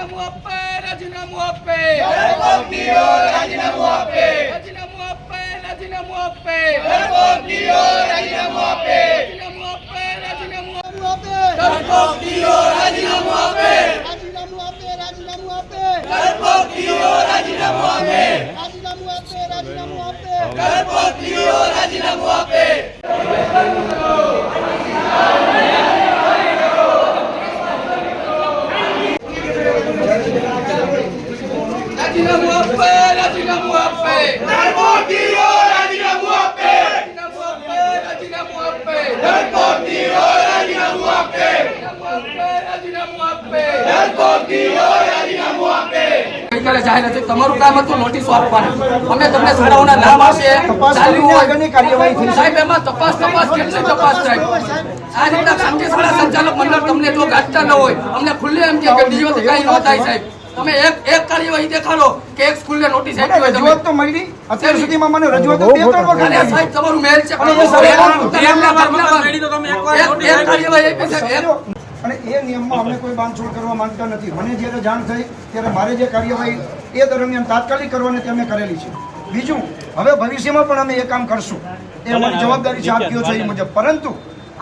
રાજીનામું આપે રાજીનામું આપે ગણપતિઓ રાજીનામું આપે રાજીનામું આપે રાજીનામું આપે ગણપતિઓ રાજીનામું આપે રાજીનામું આપે રાજીનામું આપે ગણપતિઓ રાજીનામું આપે રાજીનામું આપે રાજીનામું આપે ગણપતિઓ રાજીનામું આપે રાજીનામું આપે રાજીનામું આપે ગણપતિઓ રાજીનામું આપે રાજીનામું આપે રાજીનામું આપે ગણપતિઓ રાજીનામું આપે રાજીનામું આપે રાજીનામું આપે ગણપતિઓ રાજીનામું આપે રાજીનામું આપે ગણપતિઓ રાજીનામું આપે ગઈકાલે જાહેર હતી તમારું કામ હતું નોટિસો આપવાની. અમે તમને શાળાઓના નામ આપીએ ચાલ્યું હોય. સાહેબ એમાં તપાસ તપાસ કેટલી તપાસ થાય? આ રીતના ખાનગી શાળા સંચાલક મંડળ તમને જો ગાંઠતા ન હોય અમને ખુલ્લે એમ કે ડીઓથી કઈ ન થાય સાહેબ. તમે એક એક કાર્યવાહી દેખાડો કે એક સ્કૂલને નોટિસ આપી હોય રજૂઆત તો મળી. અત્યાર સુધીમાં મને રજૂઆત બે ત્રણ વખત અરે સાહેબ તમારું મેલ છે. અને એક- એક કાર્યવાહી આપી છે એક અને એ નિયમમાં અમે કોઈ બાંધછોડ કરવા માંગતા નથી. મને જ્યારે જાણ થઈ ત્યારે મારે જે કાર્યવાહી એ દરમિયાન તાત્કાલિક કરવાની તે અમે કરેલી છે. બીજું હવે ભવિષ્યમાં પણ અમે એ કામ કરશું. એ અમારી જવાબદારી છે આપ છે એ મુજબ. પરંતુ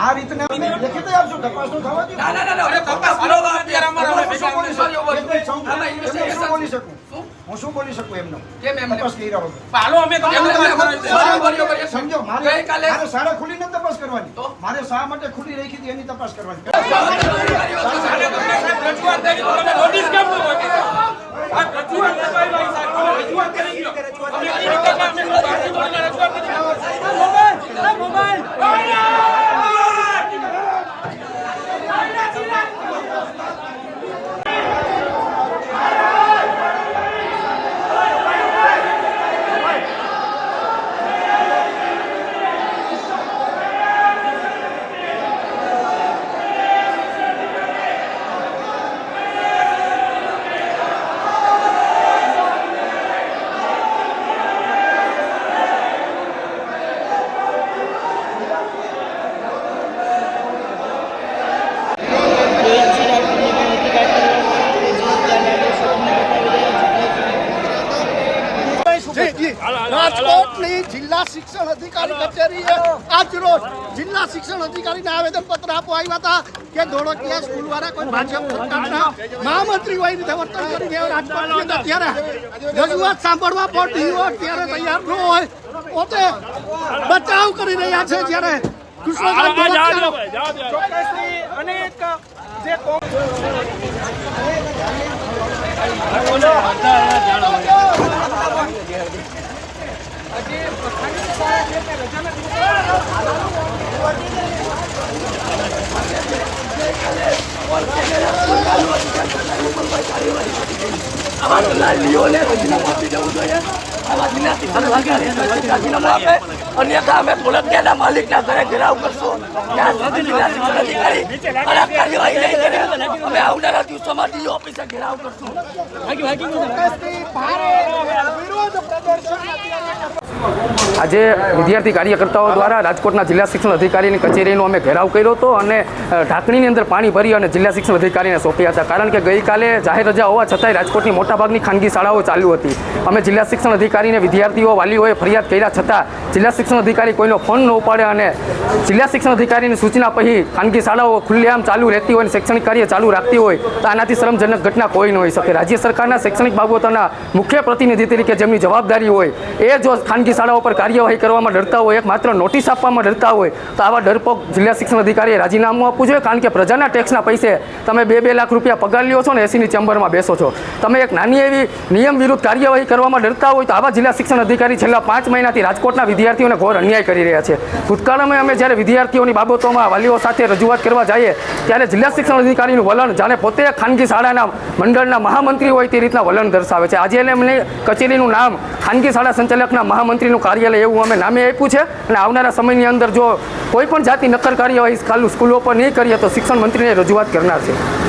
આ રીતના અમે લેખિત આપશું? તપાસ તો થવા દો ના ના ના હવે તપાસ કરો. અત્યારે અમારા શું બોલી શકું? હું શું બોલી શકું એમનો? કેમ એમને? તપાસ કરી રહ્યો પાલો અમે સમજો મારે શાળા ખુલ્લી નથી કરવાની મારે શા માટે ખુલ્લી રાખી હતી એની તપાસ કરવાની રાજકોટની જિલ્લા શિક્ષણ અધિકારી કચેરીએ આજ રોજ જિલ્લા શિક્ષણ અધિકારીને આવેદન પત્ર આપવા આવ્યા હતા કે ધોળકિયા સ્કૂલ વાળા કોઈ ભાજપ સરકારના મહામંત્રી હોય રીતે વર્તન કરી ગયા રાજકોટની અંદર ત્યારે રજૂઆત સાંભળવા પડતી હોય ત્યારે તૈયાર ન હોય પોતે બચાવ કરી રહ્યા છે જ્યારે ધોળકિયા અન્યથા અમે ધોળકિયાના માલિકના ઘરે ઘેરાવ કરશું અમે આવનારા દિવસોમાં ડીઓ ઓફિસે ઘેરાવ કરશું આજે વિદ્યાર્થી કાર્યકર્તાઓ દ્વારા રાજકોટના જિલ્લા શિક્ષણ અધિકારીની કચેરીનો અમે ઘેરાવ કર્યો હતો અને ઢાંકણીની અંદર પાણી ભરી અને જિલ્લા શિક્ષણ અધિકારીને સોંપ્યા હતા. કારણ કે ગઈકાલે જાહેર રજા હોવા છતાંય રાજકોટની મોટાભાગની ખાનગી શાળાઓ ચાલુ હતી. અમે જિલ્લા શિક્ષણ અધિકારીને વિદ્યાર્થીઓ, વાલીઓએ ફરિયાદ કર્યા છતાં જિલ્લા શિક્ષણ અધિકારી કોઈનો ફોન ન ઉપાડે અને જિલ્લા શિક્ષણ અધિકારીની સૂચના પછી ખાનગી શાળાઓ ખુલ્લેઆમ ચાલુ રહેતી હોય અને શૈક્ષણિક કાર્ય ચાલુ રાખતી હોય, તો આનાથી શરમજનક ઘટના કોઈ ન હોઈ શકે. રાજ્ય સરકારના શૈક્ષણિક બાબતોના મુખ્ય પ્રતિનિધિ તરીકે જેમની જવાબદારી હોય, એ જો ખાનગી શાળાઓ પર કાર્યવાહી કરવામાં ડરતા હોય એક નોટિસ આપવામાં ડરતા હોય, તો આવા ડરપોક જિલ્લા શિક્ષણ અધિકારીએ રાજીનામું આપવું જોઈએ, કારણ કે પ્રજાના ટેક્સના પૈસે તમે બે બે લાખ રૂપિયા પગાર લ્યો છો ને એસીની ચેમ્બરમાં બેસો છો. તમે એક નાની એવી નિયમ વિરુદ્ધ કાર્યવાહી કરવામાં ડરતા હોય, તો આવા જિલ્લા શિક્ષણ અધિકારી છેલ્લા પાંચ મહિનાથી રાજકોટના વિદ્યાર્થીઓને ઘોર અન્યાય કરી રહ્યા છે. ભૂતકાળમાં અમે જ્યારે વિદ્યાર્થીઓની બાબતોમાં વાલીઓ સાથે રજૂઆત કરવા જઈએ, ત્યારે જિલ્લા શિક્ષણ અધિકારીનું વલણ જાણે પોતે ખાનગી શાળાના મંડળના મહામંત્રી હોય તે રીતના વલણ દર્શાવે છે. આજે એમને કચેરીનું નામ ખાનગી શાળા સંચાલકના મહામંત્રીનું કાર્યાલય એવું અમે નામે આપ્યું છે અને આવનારા સમયની અંદર જો કોઈ પણ જાતિ નક્કર કાર્યવાહી ચાલુ સ્કૂલો પર નહીં કરીએ તો શિક્ષણ મંત્રીને રજૂઆત કરનાર છે.